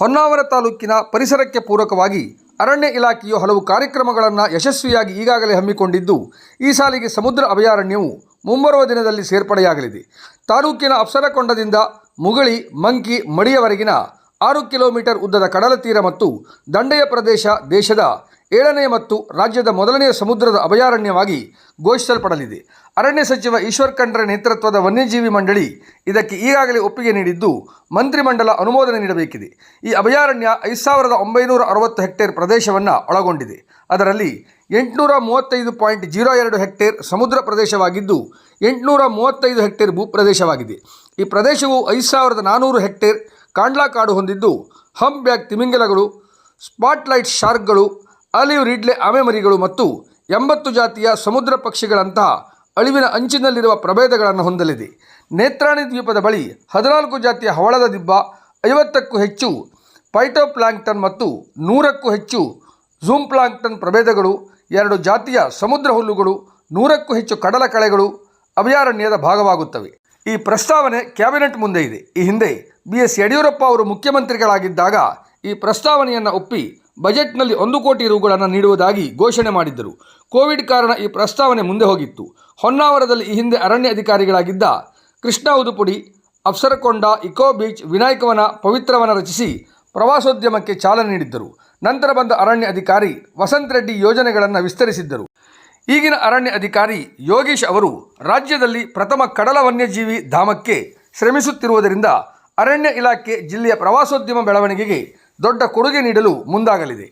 ಹೊನ್ನಾವರ ತಾಲೂಕಿನ ಪರಿಸರಕ್ಕೆ ಪೂರಕವಾಗಿ ಅರಣ್ಯ ಇಲಾಖೆಯು ಹಲವು ಕಾರ್ಯಕ್ರಮಗಳನ್ನು ಯಶಸ್ವಿಯಾಗಿ ಈಗಾಗಲೇ ಹಮ್ಮಿಕೊಂಡಿದ್ದು, ಈ ಸಾಲಿಗೆ ಸಮುದ್ರ ಅಭಯಾರಣ್ಯವು ಮುಂಬರುವ ದಿನದಲ್ಲಿ ಸೇರ್ಪಡೆಯಾಗಲಿದೆ. ತಾಲೂಕಿನ ಅಪ್ಸರಕೊಂಡದಿಂದ ಮುಗಳಿ, ಮಂಕಿ, ಮಡಿಯವರೆಗಿನ ಆರು ಕಿಲೋಮೀಟರ್ ಉದ್ದದ ಕಡಲ ತೀರ ಮತ್ತು ದಂಡೆಯ ಪ್ರದೇಶ ದೇಶದ ಏಳನೆಯ ಮತ್ತು ರಾಜ್ಯದ ಮೊದಲನೆಯ ಸಮುದ್ರದ ಅಭಯಾರಣ್ಯವಾಗಿ ಘೋಷಿಸಲ್ಪಡಲಿದೆ. ಅರಣ್ಯ ಸಚಿವ ಈಶ್ವರ್ ಖಂಡ್ರ ನೇತೃತ್ವದ ವನ್ಯಜೀವಿ ಮಂಡಳಿ ಇದಕ್ಕೆ ಈಗಾಗಲೇ ಒಪ್ಪಿಗೆ ನೀಡಿದ್ದು ಮಂತ್ರಿಮಂಡಲ ಅನುಮೋದನೆ ನೀಡಬೇಕಿದೆ. ಈ ಅಭಯಾರಣ್ಯ ಐದು ಸಾವಿರದ ಒಂಬೈನೂರ ಅರವತ್ತು ಹೆಕ್ಟೇರ್ ಪ್ರದೇಶವನ್ನು ಒಳಗೊಂಡಿದೆ. ಅದರಲ್ಲಿ ಎಂಟುನೂರ ಮೂವತ್ತೈದು ಪಾಯಿಂಟ್ ಜೀರೋ ಎರಡು ಹೆಕ್ಟೇರ್ ಸಮುದ್ರ ಪ್ರದೇಶವಾಗಿದ್ದು, ಎಂಟುನೂರ ಮೂವತ್ತೈದು ಹೆಕ್ಟೇರ್ ಭೂಪ್ರದೇಶವಾಗಿದೆ. ಈ ಪ್ರದೇಶವು ಐದು ಸಾವಿರದ ನಾನ್ನೂರು ಹೆಕ್ಟೇರ್ ಕಾಂಡ್ಲಾ ಕಾಡು ಹೊಂದಿದ್ದು ಹಂಪ್ ಬ್ಯಾಗ್ ತಿಮಿಂಗಲಗಳು, ಸ್ಪಾಟ್ಲೈಟ್ ಶಾರ್ಕ್ಗಳು ಅಲಿವ್ ರಿಡ್ಲೆ ಆಮೆಮರಿಗಳು ಮತ್ತು ಎಂಬತ್ತು ಜಾತಿಯ ಸಮುದ್ರ ಪಕ್ಷಿಗಳಂತಹ ಅಳಿವಿನ ಅಂಚಿನಲ್ಲಿರುವ ಪ್ರಭೇದಗಳನ್ನು ಹೊಂದಲಿದೆ. ನೇತ್ರಾಣಿ ದ್ವೀಪದ ಬಳಿ ಹದಿನಾಲ್ಕು ಜಾತಿಯ ಹವಳದ ದಿಬ್ಬ, ಐವತ್ತಕ್ಕೂ ಹೆಚ್ಚು ಪೈಟೋಪ್ಲಾಂಕ್ಟನ್ ಮತ್ತು ನೂರಕ್ಕೂ ಹೆಚ್ಚು ಝೂಮ್ ಪ್ಲಾಂಕ್ಟನ್ ಪ್ರಭೇದಗಳು, ಎರಡು ಜಾತಿಯ ಸಮುದ್ರ ಹುಲ್ಲುಗಳು, ನೂರಕ್ಕೂ ಹೆಚ್ಚು ಕಡಲ ಕಳೆಗಳು ಅಭಯಾರಣ್ಯದ ಭಾಗವಾಗುತ್ತವೆ. ಈ ಪ್ರಸ್ತಾವನೆ ಕ್ಯಾಬಿನೆಟ್ ಮುಂದೆ ಇದೆ. ಈ ಹಿಂದೆ ಬಿ ಎಸ್ ಯಡಿಯೂರಪ್ಪ ಅವರು ಮುಖ್ಯಮಂತ್ರಿಗಳಾಗಿದ್ದಾಗ ಈ ಪ್ರಸ್ತಾವನೆಯನ್ನು ಒಪ್ಪಿ ಬಜೆಟ್ನಲ್ಲಿ ಒಂದು ಕೋಟಿ ರುಗಳನ್ನು ನೀಡುವುದಾಗಿ ಘೋಷಣೆ ಮಾಡಿದ್ದರು. ಕೋವಿಡ್ ಕಾರಣ ಈ ಪ್ರಸ್ತಾವನೆ ಮುಂದೆ ಹೋಗಿತ್ತು. ಹೊನ್ನಾವರದಲ್ಲಿ ಈ ಹಿಂದೆ ಅರಣ್ಯ ಅಧಿಕಾರಿಗಳಾಗಿದ್ದ ಕೃಷ್ಣ ಉದುಪುಡಿ, ಅಪ್ಸರಕೊಂಡ, ಇಕೋ ಬೀಚ್ ವಿನಾಯಕವನ ಪವಿತ್ರವನ ರಚಿಸಿ ಪ್ರವಾಸೋದ್ಯಮಕ್ಕೆ ಚಾಲನೆ ನೀಡಿದ್ದರು. ನಂತರ ಬಂದ ಅರಣ್ಯ ಅಧಿಕಾರಿ ವಸಂತ್ ರೆಡ್ಡಿ ಯೋಜನೆಗಳನ್ನು ವಿಸ್ತರಿಸಿದ್ದರು. ಈಗಿನ ಅರಣ್ಯ ಅಧಿಕಾರಿ ಯೋಗೀಶ್ ಅವರು ರಾಜ್ಯದಲ್ಲಿ ಪ್ರಥಮ ಕಡಲ ವನ್ಯಜೀವಿ ಧಾಮಕ್ಕೆ ಶ್ರಮಿಸುತ್ತಿರುವುದರಿಂದ ಅರಣ್ಯ ಇಲಾಖೆ ಜಿಲ್ಲೆಯ ಪ್ರವಾಸೋದ್ಯಮ ಬೆಳವಣಿಗೆಗೆ ದೊಡ್ಡ ಕೊಡುಗೆ ನೀಡಲು ಮುಂದಾಗಲಿದೆ.